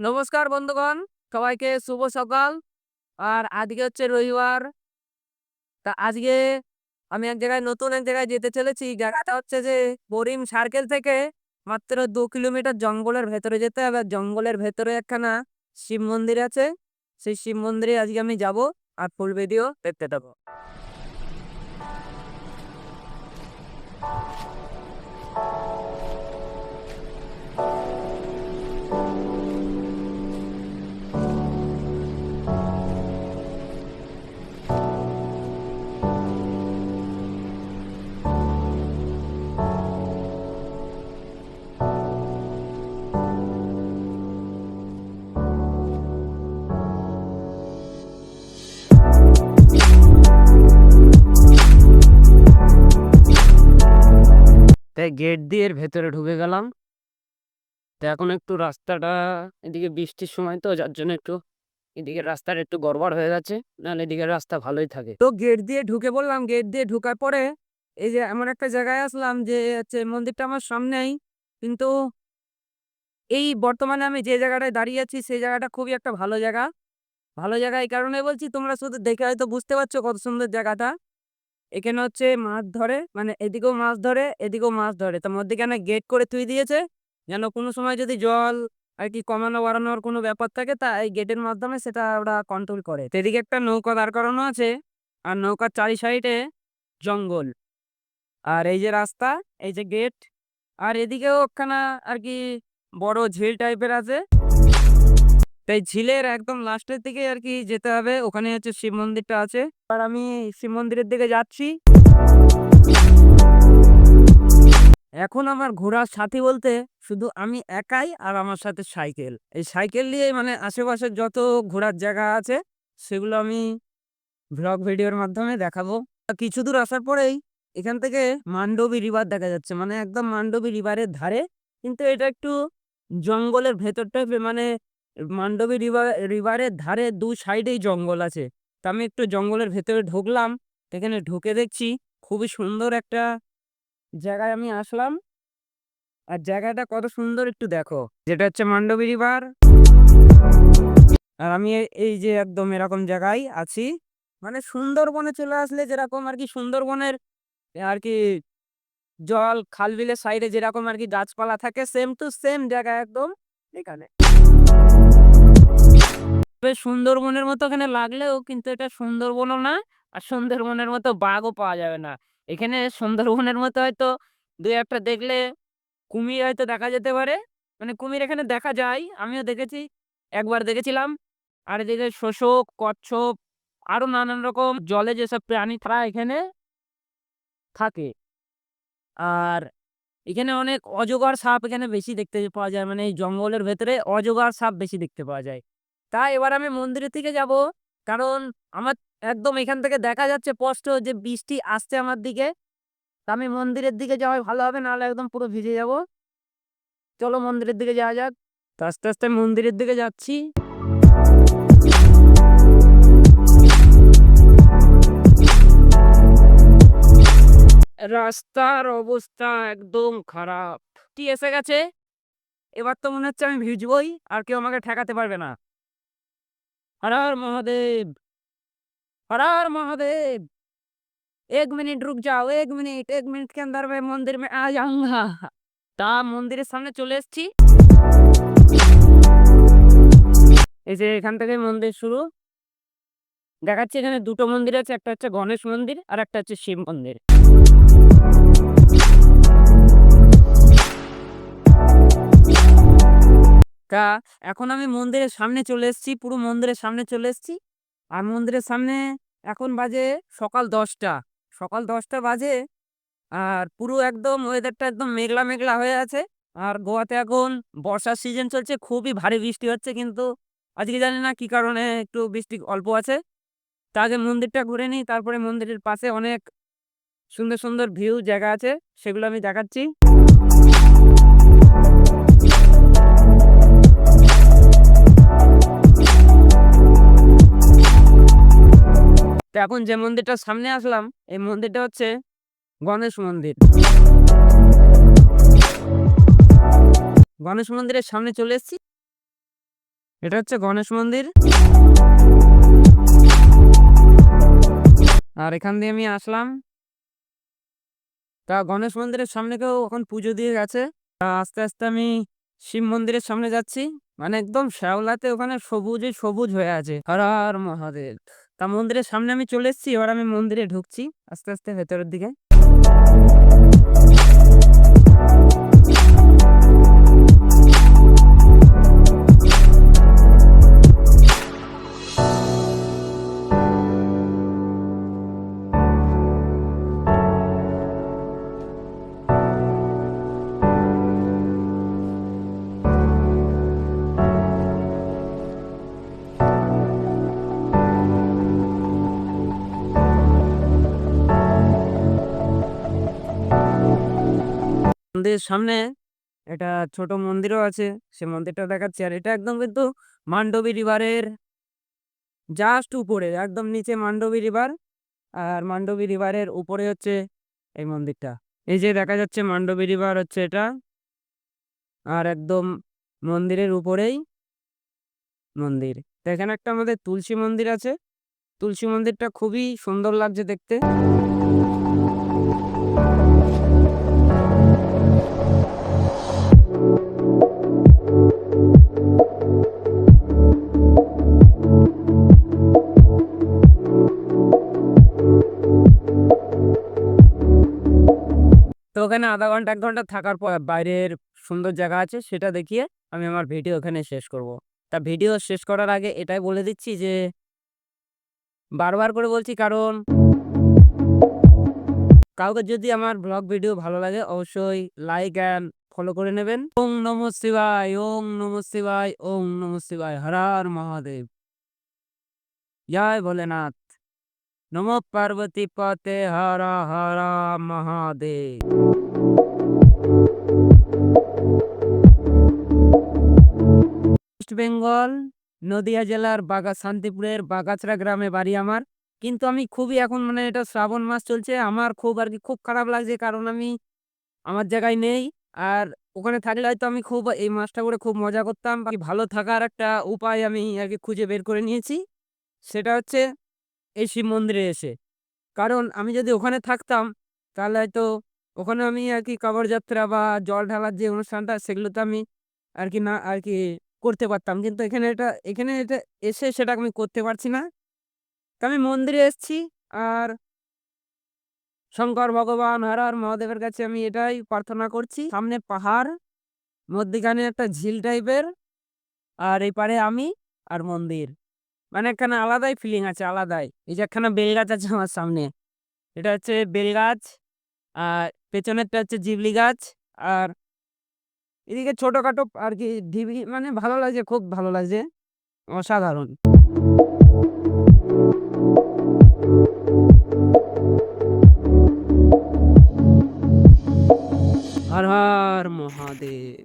নমস্কার বন্ধুগণ, সবাইকে শুভ সকাল। আর আজকে হচ্ছে রবিবার। তা আজকে আমি এক জায়গায়, নতুন এক জায়গায় যেতে চলেছি। জায়গাটা হচ্ছে যে বরিম সার্কেল থেকে মাত্র দু কিলোমিটার জঙ্গলের ভেতরে যেতে হবে। জঙ্গলের ভেতরে একখানা শিব মন্দির আছে। সেই শিব মন্দিরে আজকে আমি যাব। আর ফুল দেখতে দেবো গেট দিয়ে ভেতরে ঢুকে গেলাম। তো এখন একটু রাস্তাটা, এদিকে বৃষ্টির সময় তো, যার জন্য একটু এদিকে রাস্তাটা একটু গড়বড় হয়ে গেছে, নাহলে এদিকে রাস্তা ভালোই থাকে। তো গেট দিয়ে ঢুকে বললাম গেট দিয়ে ঢুকার পরে এই যে এমন একটা জায়গায় আসলাম যে হচ্ছে মন্দিরটা আমার সামনেই, কিন্তু এই বর্তমানে আমি যে জায়গাটায় দাঁড়িয়ে আছি, সেই জায়গাটা খুবই একটা ভালো জায়গা। ভালো জায়গা এই কারণে বলছি, তোমরা শুধু দেখে হয়তো বুঝতে পারছ কত সুন্দর জায়গাটা। এখানে হচ্ছে মাছ ধরে মানে এদিকেও মাছ ধরে, এদিকেও মাছ ধরে। তার মধ্যেখানে গেট করে তুই দিয়েছে, যেন কোনো সময় যদি জল আর কি কমানো বাড়ানোর কোনো ব্যাপার থাকে, তা এই গেটের মাধ্যমে সেটা ওরা কন্ট্রোল করে। এদিকে একটা নৌকা দাঁড় করানো আছে, আর নৌকার চারি সাইডে জঙ্গল। আর এই যে রাস্তা, এই যে গেট আর এদিকেও একখানা আর কি বড় ঝিল টাইপের আছে। তাই ঝিলের একদম লাস্টের দিকে আর কি যেতে হবে। ওখানে হচ্ছে শিব মন্দিরটা আছে। আর আমি শিব মন্দিরের দিকে যাচ্ছি। এখন আমার ঘোরার সাথী বলতে শুধু আমি একাই আর আমার সাথে সাইকেল। এই সাইকেল নিয়ে মানে আশেপাশের যত ঘোরার জায়গা আছে, সেগুলো আমি ব্লগ ভিডিওর মাধ্যমে দেখাবো। কিছু দূর আসার পরেই এখান থেকে মান্ডবী রিভার দেখা যাচ্ছে। মানে একদম মান্ডবী রিভারের ধারে। কিন্তু এটা একটু জঙ্গলের ভেতরটা মানে মান্ডবী রিভার রিভারের ধারে দু সাইডেই জঙ্গল আছে। তা আমি একটু জঙ্গলের ভেতরে ঢুকলাম এখানে ঢুকে দেখছি খুবই সুন্দর একটা জায়গায় আমি আসলাম। আর জায়গাটা কত সুন্দর একটু দেখো। যেটা হচ্ছে মান্ডবী রিভার আর আমি এই যে একদম এরকম জায়গায় আছি। মানে সুন্দরবনে চলে আসলে যেরকম আর কি সুন্দরবনের আর কি জল, খাল বিলের সাইডে যেরকম আর কি গাছপালা থাকে সেম টু সেম জায়গা একদম এখানে। সুন্দরবনের মতো এখানে লাগলেও কিন্তু এটা সুন্দরবনও না, আর সুন্দরবনের মতো বাঘও পাওয়া যাবে না। এখানে সুন্দরবনের মতো হয়তো দুই একটা দেখলে কুমির হয়তো দেখা যেতে পারে। মানে কুমির এখানে দেখা যায়, আমিও দেখেছি, একবার দেখেছিলাম। আর এদিকে শোষক, কচ্ছপ, আরও নানান রকম জলে যেসব প্রাণী তারা এখানে থাকে। আর এখানে অনেক অজগর সাপ এখানে বেশি দেখতে পাওয়া যায়। মানে এই জঙ্গলের ভেতরে অজগর সাপ বেশি দেখতে পাওয়া যায়। তাই এবার আমি মন্দিরের দিকে যাব। কারণ আমার একদম এখান থেকে দেখা যাচ্ছে স্পষ্ট যে বৃষ্টি আসছে আমার দিকে। তা আমি মন্দিরের দিকে যাওয়াই ভালো হবে, নাহলে একদম পুরো ভিজে যাব। চলো মন্দিরের দিকে যাওয়া যাক। তো আস্তে আস্তে মন্দিরের দিকে যাচ্ছি। রাস্তার অবস্থা একদম খারাপ। টি এসে গেছে? এবার তো মনে হচ্ছে আমি ভিজবই, আর কেউ আমাকে ঠেকাতে পারবে না। হরার মহাদেব! হরার মহাদেব! এক মিনিট রুক যাও, এক মিনিট এক মিনিট কে আন্দার মন্দির মে আ যাউঙ্গা তা মন্দিরের সামনে চলে এসছি। এই যে এখান থেকে মন্দির শুরু। দেখাচ্ছি এখানে দুটো মন্দির আছে, একটা হচ্ছে গণেশ মন্দির, আর একটা হচ্ছে শিব মন্দির। তা এখন আমি মন্দিরের সামনে চলে এসেছি, পুরো মন্দিরের সামনে চলে এসেছি। আর মন্দিরের সামনে এখন বাজে সকাল দশটা। সকাল দশটা বাজে আর পুরো একদম ওয়েদারটা একদম মেঘলা মেঘলা হয়ে আছে। আর গোয়াতে এখন বর্ষার সিজন চলছে, খুবই ভারী বৃষ্টি হচ্ছে কিন্তু আজকে জানি না কি কারণে একটু বৃষ্টি অল্প আছে। তা আগে মন্দিরটা ঘুরে নিই, তারপরে মন্দিরের পাশে অনেক সুন্দর সুন্দর ভিউ জায়গা আছে, সেগুলো আমি দেখাচ্ছি। তো এখন যে মন্দিরটার সামনে আসলাম, এই মন্দিরটা হচ্ছে গণেশ মন্দির। গণেশ মন্দিরের সামনে চলে এসেছি। এটা হচ্ছে গণেশ মন্দির। আর এখান দিয়ে আমি আসলাম। তা গণেশ মন্দিরের সামনে কেউ এখন পুজো দিয়ে গেছে? তা আস্তে আস্তে আমি শিব মন্দিরের সামনে যাচ্ছি। মানে একদম শ্যাওলাতে ওখানে সবুজে সবুজ হয়ে আছে। হর হর, মহাদেব। তা মন্দিরের সামনে আমি চলে এসেছি, এবার আমি মন্দিরে ঢুকছি। আস্তে আস্তে ভেতরের দিকে। মন্দিরের সামনে একটা ছোট মন্দিরও আছে। সে মন্দিরটা দেখাচ্ছি আর এটা একদম কিন্তু মান্ডবী রিভারের জাস্ট উপরে, একদম নিচে মান্ডবী রিভার। আর মান্ডবী রিভারের উপরে হচ্ছে এই মন্দিরটা। এই যে দেখা যাচ্ছে মান্ডবী রিভার হচ্ছে এটা। আর একদম মন্দিরের উপরেই মন্দির। তো এখানে একটা আমাদের তুলসী মন্দির আছে। তুলসী মন্দিরটা খুবই সুন্দর লাগছে দেখতে। ওখানে আধা ঘণ্টা, এক ঘণ্টা থাকার পর বাইরের সুন্দর জায়গা আছে সেটা দেখিয়ে আমি আমার ভিডিও ওখানে শেষ করব। তা ভিডিও শেষ করার আগে এটাই বলে দিচ্ছি যে বারবার করে বলছি কারণ কাউকে যদি আমার ব্লগ ভিডিও ভালো লাগে অবশ্যই লাইক অ্যান্ড ফলো করে নেবেন। ওং নম শিবায়, ওং নম শিবায়, ওং নম শিবায়, হর হর মহাদেব। জয় ভোলেনাথ। নম পার্বতী পতে হর হর মহাদেব বেঙ্গল নদিয়া জেলার বাগা, শান্তিপুরের বাগাছড়া গ্রামে বাড়ি আমার। কিন্তু আমি খুবই এখন মানে এটা শ্রাবণ মাস চলছে, আমার খুব আর কি খুব খারাপ লাগছে কারণ আমি আমার জায়গায় নেই। আর ওখানে থাকলে হয়তো আমি খুব এই মাসটা করে খুব মজা করতাম। ভালো থাকার একটা উপায় আমি আর কি খুঁজে বের করে নিয়েছি। সেটা হচ্ছে এই শিব মন্দিরে এসে। কারণ আমি যদি ওখানে থাকতাম, তাহলে হয়তো ওখানে আমি আর কি কবর যাত্রা বা জল ঢালার যে অনুষ্ঠানটা, সেগুলো তো আমি আর কি না, আর কি করতে পারতাম। কিন্তু এখানে এটা এখানে এটা এসে সেটা আমি করতে পারছি না। তো আমি মন্দিরে এসেছি আর শঙ্কর ভগবান, হর হর মহাদেবের কাছে আমি এটাই প্রার্থনা করছি। সামনে পাহাড়, মধ্যিখানে একটা ঝিল টাইপের আর এই পারে আমি আর মন্দির। মানে একখানে আলাদাই ফিলিং আছে, আলাদাই। এই যে একখানা বেলগাছ আছে আমার সামনে। এটা হচ্ছে বেলগাছ, আর পেছনেরটা হচ্ছে জিবলি গাছ, আর এদিকে ছোটোখাটো আর কি ঢিবি মানে ভালো লাগছে, খুব ভালো লাগছে। অসাধারণ। হর হর মহাদেব।